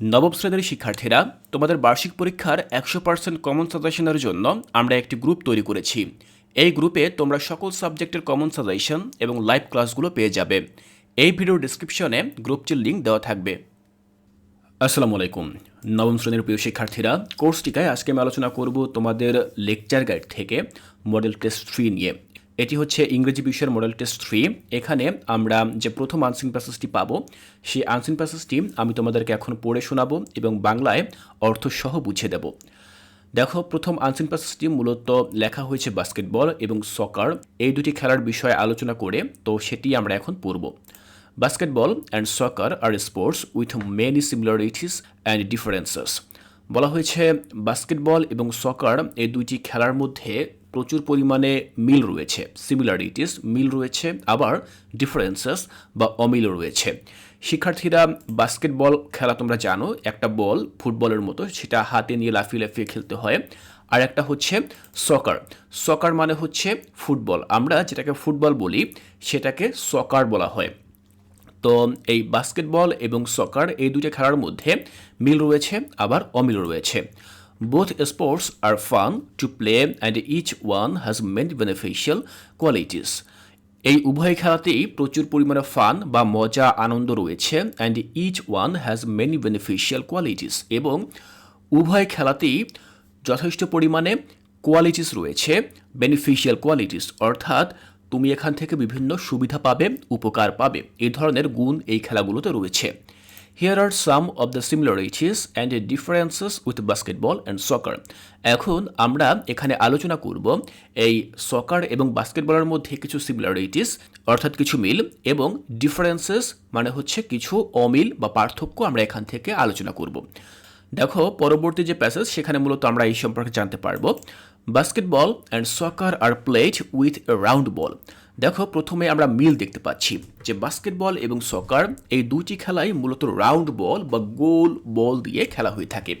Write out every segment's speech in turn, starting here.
নবম শ্রেণির শিক্ষার্থীরা তোমাদের বার্ষিক পরীক্ষার একশো পার্সেন্ট কমন সাজেশনের জন্য আমরা একটি গ্রুপ তৈরি করেছি। এই গ্রুপে তোমরা সকল সাবজেক্টের কমন সাজেশন এবং লাইভ ক্লাসগুলো পেয়ে যাবে। এই ভিডিওর ডিসক্রিপশনে গ্রুপটির লিঙ্ক দেওয়া থাকবে। আসসালামু আলাইকুম। নবম শ্রেণির প্রিয় শিক্ষার্থীরা কোর্সটিকায় আজকে আমি আলোচনা করব তোমাদের লেকচার গাইড থেকে মডেল টেস্ট থ্রি নিয়ে। এটি হচ্ছে ইংরেজি বিষয়ের মডেল টেস্ট থ্রি এখানে আমরা যে প্রথম আনসিন প্যাসেজটি পাবো, সেই আনসিন প্যাসেজটি আমি তোমাদেরকে এখন পড়ে শোনাবো এবং বাংলায় অর্থসহ বুঝিয়ে দেব। দেখো, প্রথম আনসিন প্যাসেজটি মূলত লেখা হয়েছে বাস্কেটবল এবং সকার এই দুটি খেলার বিষয়ে আলোচনা করে তো সেটি আমরা এখন পড়ব। Basketball and soccer are sports with many similarities and differences বলা হয়েছে বাস্কেটবল এবং সকার এই দুইটি খেলার মধ্যে প্রচুর পরিমাণে মিল রয়েছে। সিমিলারিটিস মিল রয়েছে, আবার ডিফারেন্সেস বা অমিল রয়েছে। শিক্ষার্থীরা বাস্কেটবল খেলা তোমরা জানো, একটা বল ফুটবলের মতো, সেটা হাতে নিয়ে লাফিয়ে লাফিয়ে খেলতে হয়। আর একটা হচ্ছে সকার সকার মানে হচ্ছে ফুটবল। আমরা যেটাকে ফুটবল বলি, সেটাকে সকার বলা হয়। তো এই বাস্কেটবল এবং সকার এই দুটো খেলার মধ্যে মিল রয়েছে, আবার অমিল রয়েছে। Both sports are fun to play and each one has many beneficial qualities এই উভয় খেলাতেই প্রচুর পরিমাণে ফান বা মজা, আনন্দ রয়েছে and each one has many beneficial qualities এবং উভয় খেলাতেই যথেষ্ট পরিমাণে কোয়ালিটিস রয়েছে বেনিফিশিয়াল কোয়ালিটিস অর্থাৎ তুমি এখান থেকে বিভিন্ন সুবিধা পাবে, উপকার পাবে। এই ধরনের গুণ এই খেলাগুলোতে রয়েছে। Here are some of the similarities and differences with basketball and soccer এখন আমরা এখানে আলোচনা করব এই সকার এবং বাস্কেটবলের মধ্যে কিছু সিমিলারিটিস অর্থাৎ কিছু মিল এবং ডিফারেন্সেস মানে হচ্ছে কিছু অমিল বা পার্থক্য আমরা এখান থেকে আলোচনা করব। দেখো, পরবর্তী যে প্যাসেজ সেখানে মূলত আমরা এই সম্পর্কে জানতে পারব। Basketball and soccer are played with round ball দেখো, প্রথমে আমরা মিল দেখতে পাচ্ছি যে বাস্কেটবল এবং সকার এই দুটি খেলাই মূলত রাউন্ড বল বা গোল বল দিয়ে খেলা হয়ে থাকে।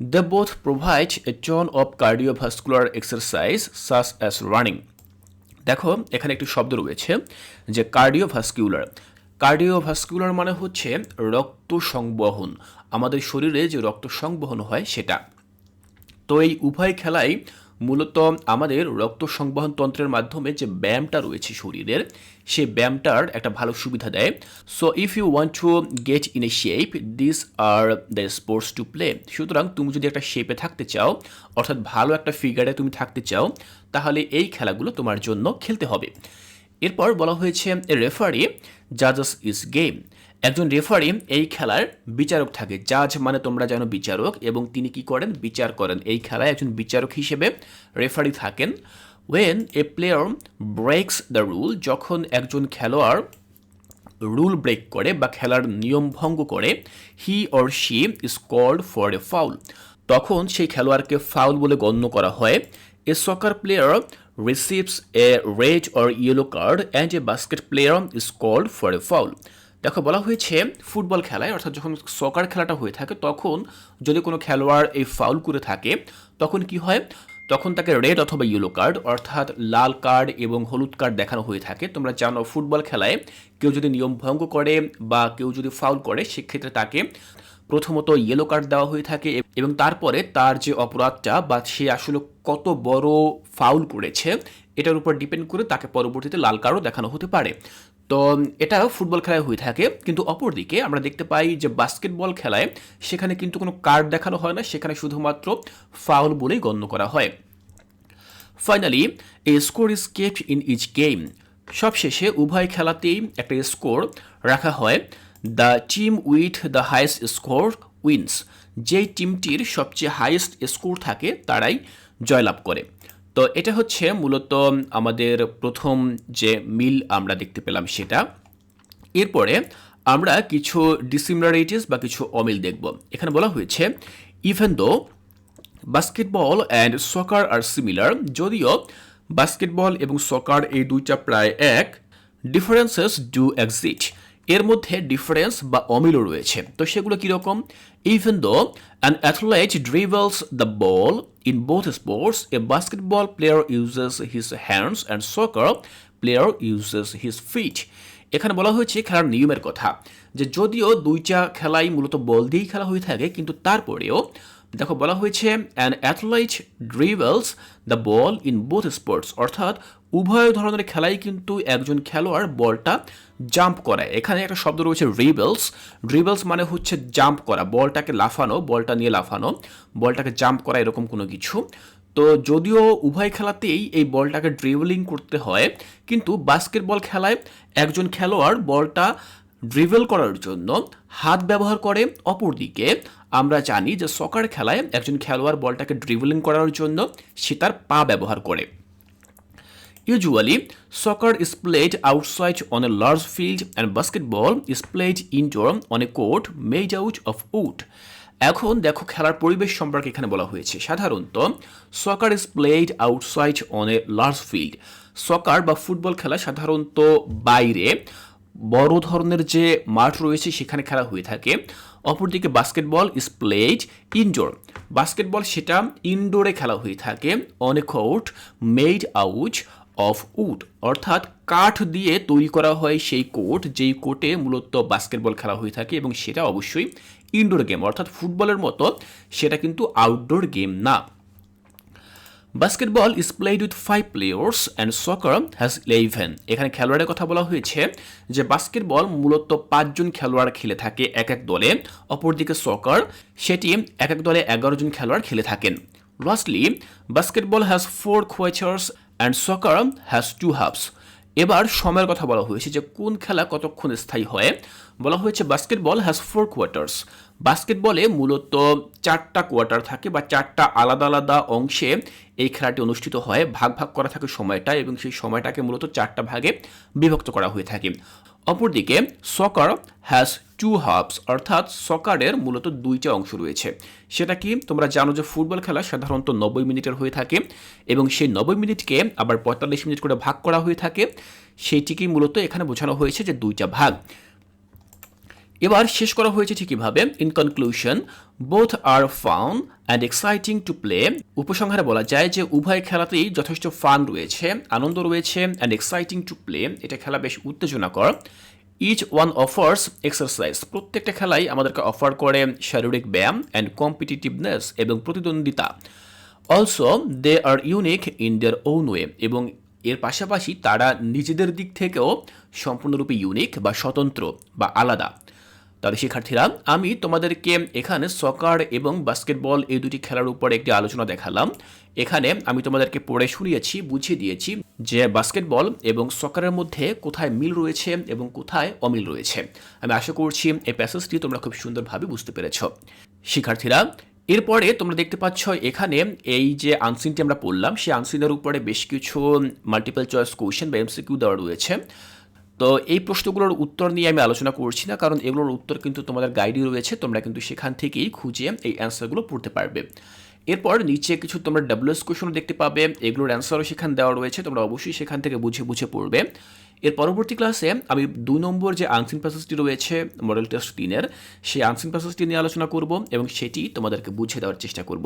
The both provide a ton of cardiovascular exercise such as running দেখো, এখানে একটি শব্দ রয়েছে যে কার্ডিওভাস্কুলার কার্ডিওভাস্কুলার মানে হচ্ছে রক্ত সংবহন। আমাদের শরীরে যে রক্ত সংবহন হয় সেটা। তো এই উভয় খেলাই মূলত আমাদের রক্ত সংবহন তন্ত্রের মাধ্যমে যে ব্যায়ামটা রয়েছে শরীরের, সে ব্যায়ামটার একটা ভালো সুবিধা দেয়। So if you want to get in a shape this are the sports to play সুতরাং তুমি যদি একটা শেপে থাকতে চাও, অর্থাৎ ভালো একটা ফিগারে তুমি থাকতে চাও, তাহলে এই খেলাগুলো তোমার জন্য খেলতে হবে। এরপর বলা হয়েছে, রেফারি জাজাস ইজ গেম একজন রেফারি এই খেলার বিচারক থাকে। জাজ মানে তোমরা জানো বিচারক এবং তিনি কি করেন? বিচার করেন। এই খেলায় একজন বিচারক হিসেবে রেফারি থাকেন। When a player breaks the rule যখন একজন খেলোয়াড় রুল ব্রেক করে বা খেলার নিয়ম ভঙ্গ করে he or she is called for a foul তখন সেই খেলোয়াড়কে ফাউল বলে গণ্য করা হয়। A soccer player receives a red or yellow card and a basket player is called for a foul দেখো, বলা হয়েছে ফুটবল খেলায়, অর্থাৎ যখন সকার খেলাটা হয়ে থাকে, তখন যদি কোনো খেলোয়াড় এই ফাউল করে থাকে, তখন কি হয়? তখন তাকে রেড অথবা ইয়েলো কার্ড অর্থাৎ লাল কার্ড এবং হলুদ কার্ড দেখানো হয়ে থাকে। তোমরা জানো, ফুটবল খেলায় কেউ যদি নিয়ম ভঙ্গ করে বা কেউ যদি ফাউল করে, সেক্ষেত্রে তাকে প্রথমত ইয়েলো কার্ড দেওয়া হয়ে থাকে এবং তারপরে তার যে অপরাধটা বা সে আসলে কত বড় ফাউল করেছে, এটার উপর ডিপেন্ড করে তাকে পরবর্তীতে লাল কার্ডও দেখানো হতে পারে। তো, এটা ফুটবল খেলায় হয়ে থাকে, কিন্তু অপরদিকে আমরা দেখতে পাই যে বাস্কেটবল খেলায় সেখানে কিন্তু কোনো কার্ড দেখানো হয় না, সেখানে শুধুমাত্র ফাউল বলেই গণ্য করা হয়। Finally a score is kept in each game সবশেষে উভয় খেলাতেই একটা স্কোর রাখা হয়। The team with the highest score wins যেই টিমটির সবচেয়ে হাইয়েস্ট স্কোর থাকে, তারাই জয়লাভ করে। তো এটা হচ্ছে মূলত আমাদের প্রথম যে মিল আমরা দেখতে পেলাম সেটা। এরপরে আমরা কিছু ডিসিমিলারিটিস বা কিছু অমিল দেখব। এখানে বলা হয়েছে even though basketball and soccer are similar যদিও বাস্কেটবল এবং সকার এই দুইটা প্রায় এক ডিফারেন্সেস ডু এক্সিট এর মধ্যে ডিফারেন্স বা অমিলও রয়েছে। তো সেগুলো কীরকম even though an athlete dribbles the ball in both sports a basketball player uses his hands and soccer player uses his feet এখানে বলা হয়েছে খেলার নিয়মের কথা যে যদিও দুইটা খেলাই মূলত বল দিয়েই খেলা হয়ে থাকে, কিন্তু তারপরেও দেখো বলা হয়েছে an athlete dribbles the ball in both sports অর্থাৎ উভয় ধরনের খেলাই কিন্তু একজন খেলোয়াড় বলটা জাম্প করায় এখানে একটা শব্দ রয়েছে রিবেলস ড্রিবেলস মানে হচ্ছে জাম্প করা, বলটাকে লাফানো, বলটা নিয়ে লাফানো, বলটাকে জাম্প করা এরকম কোনো কিছু। তো যদিও উভয় খেলাতেই এই বলটাকে ড্রিবলিং করতে হয়, কিন্তু বাস্কেটবল খেলায় একজন খেলোয়াড় বলটা ড্রিভেল করার জন্য হাত ব্যবহার করে অপরদিকে আমরা জানি যে সকার খেলায় একজন খেলোয়াড় বলটাকে ড্রিভেলিং করার জন্য সে তার পা ব্যবহার করে। Usually, soccer is played outside on a large field and basketball is played indoor on a court made out of wood. এখন দেখো খেলার পরিবেশ সম্পর্কে এখানে বলা হয়েছে। সাধারণত soccer is played outside on a large field soccer বা ফুটবল খেলা সাধারণত বাইরে বড় ধরনের যে মাঠ রয়েছে, সেখানে খেলা হয়ে থাকে। অপরদিকে basketball is played indoor basketball সেটা ইনডোরে খেলা হয়ে থাকে on a court made out of wood অর্থাৎ কাঠ দিয়ে তৈরি করা হয় সেই কোর্ট যেই কোর্টে মূলত বাস্কেটবল খেলা হয়ে থাকে এবং সেটা অবশ্যই ইনডোর গেম অর্থাৎ ফুটবলের মতো, সেটা কিন্তু আউটডোর গেম না। Basketball is played with five players and soccer has eleven এখানে খেলোয়াড়ের কথা বলা হয়েছে যে বাস্কেটবল মূলত পাঁচজন খেলোয়াড় খেলে থাকে এক এক দলে, অপরদিকে সকার সেটি এক এক দলে এগারো জন খেলোয়াড় খেলে থাকেন। Lastly basketball has four quarters and soccer has two halves এবার সময়ের কথা বলা হয়েছে যে কোন খেলা কতক্ষণ স্থায়ী হয়। বলা হয়েছে বাস্কেটবল হ্যাজ ফোর কোয়ার্টার্স বাস্কেটবলে মূলত চারটা কোয়ার্টার থাকে বা চারটা আলাদা আলাদা অংশে এই খেলাটি অনুষ্ঠিত হয়। ভাগ ভাগ করা থাকে সময়টা এবং সেই সময়টাকে মূলত চারটা ভাগে বিভক্ত করা হয়ে থাকে। অপরদিকে সকার হ্যাজ টু হাফস অর্থাৎ সকারের মূলত দুইটা অংশ রয়েছে। সেটা কি? তোমরা জানো যে ফুটবল খেলা সাধারণত নব্বই মিনিটের হয়ে থাকে এবং সেই নব্বই মিনিটকে আবার পঁয়তাল্লিশ মিনিট করে ভাগ করা হয়ে থাকে। সেইটিকেই মূলত এখানে বোঝানো হয়েছে যে দুইটা ভাগ। এবার শেষ করা হয়েছে ঠিকইভাবে in conclusion both are fun and exciting to play উপসংহারে বলা যায় যে উভয় খেলাতেই যথেষ্ট ফান রয়েছে, আনন্দ রয়েছে অ্যান্ড এক্সাইটিং টু প্লে এটা খেলা বেশ উত্তেজনাকর। ইচ ওয়ান অফার্স এক্সারসাইজ প্রত্যেকটা খেলাই আমাদেরকে অফার করে শারীরিক ব্যায়াম অ্যান্ড কম্পিটিটিভনেস এবং প্রতিদ্বন্দ্বিতা। Also they are unique in their own way এবং এর পাশাপাশি তারা নিজেদের দিক থেকেও সম্পূর্ণরূপে ইউনিক বা স্বতন্ত্র বা আলাদা। তাহলে শিক্ষার্থীরা, আমি তোমাদেরকে এখানে সকার এবং বাস্কেটবল এই দুটি খেলার উপর একটি আলোচনা দেখালাম। এখানে আমি তোমাদেরকে পড়ে শুনিয়েছি, বুঝিয়ে দিয়েছি যে বাস্কেটবল এবং সকারের মধ্যে কোথায় মিল রয়েছে এবং কোথায় অমিল রয়েছে। আমি আশা করছি এই প্যাসেজটি তোমরা খুব সুন্দরভাবে বুঝতে পেরেছ। শিক্ষার্থীরা, এরপরে তোমরা দেখতে পাচ্ছ এখানে এই যে আনসিনটি আমরা পড়লাম, সেই আনসিনের উপরে বেশ কিছু মাল্টিপল চয়েস কোয়েশ্চেন বা এমসিকিউ দেওয়া রয়েছে। তো এই প্রশ্নগুলোর উত্তর নিয়ে আমি আলোচনা করছি না, কারণ এগুলোর উত্তর কিন্তু তোমাদের গাইডই রয়েছে, তোমরা কিন্তু সেখান থেকেই খুঁজে এই অ্যান্সারগুলো পড়তে পারবে। এরপর নিচে কিছু তোমরা ডাব্লিউএস কোয়েশনও দেখতে পাবে, এগুলোর অ্যান্সারও সেখানে দেওয়া রয়েছে, তোমরা অবশ্যই সেখান থেকে বুঝে বুঝে পড়বে। এর পরবর্তী ক্লাসে আমি দুই নম্বর যে আনসিন প্যাসেজটি রয়েছে মডেল টেস্ট তিনের, সেই আনসিন প্যাসেজটি নিয়ে আলোচনা করব এবং সেটি তোমাদেরকে বুঝে দেওয়ার চেষ্টা করব।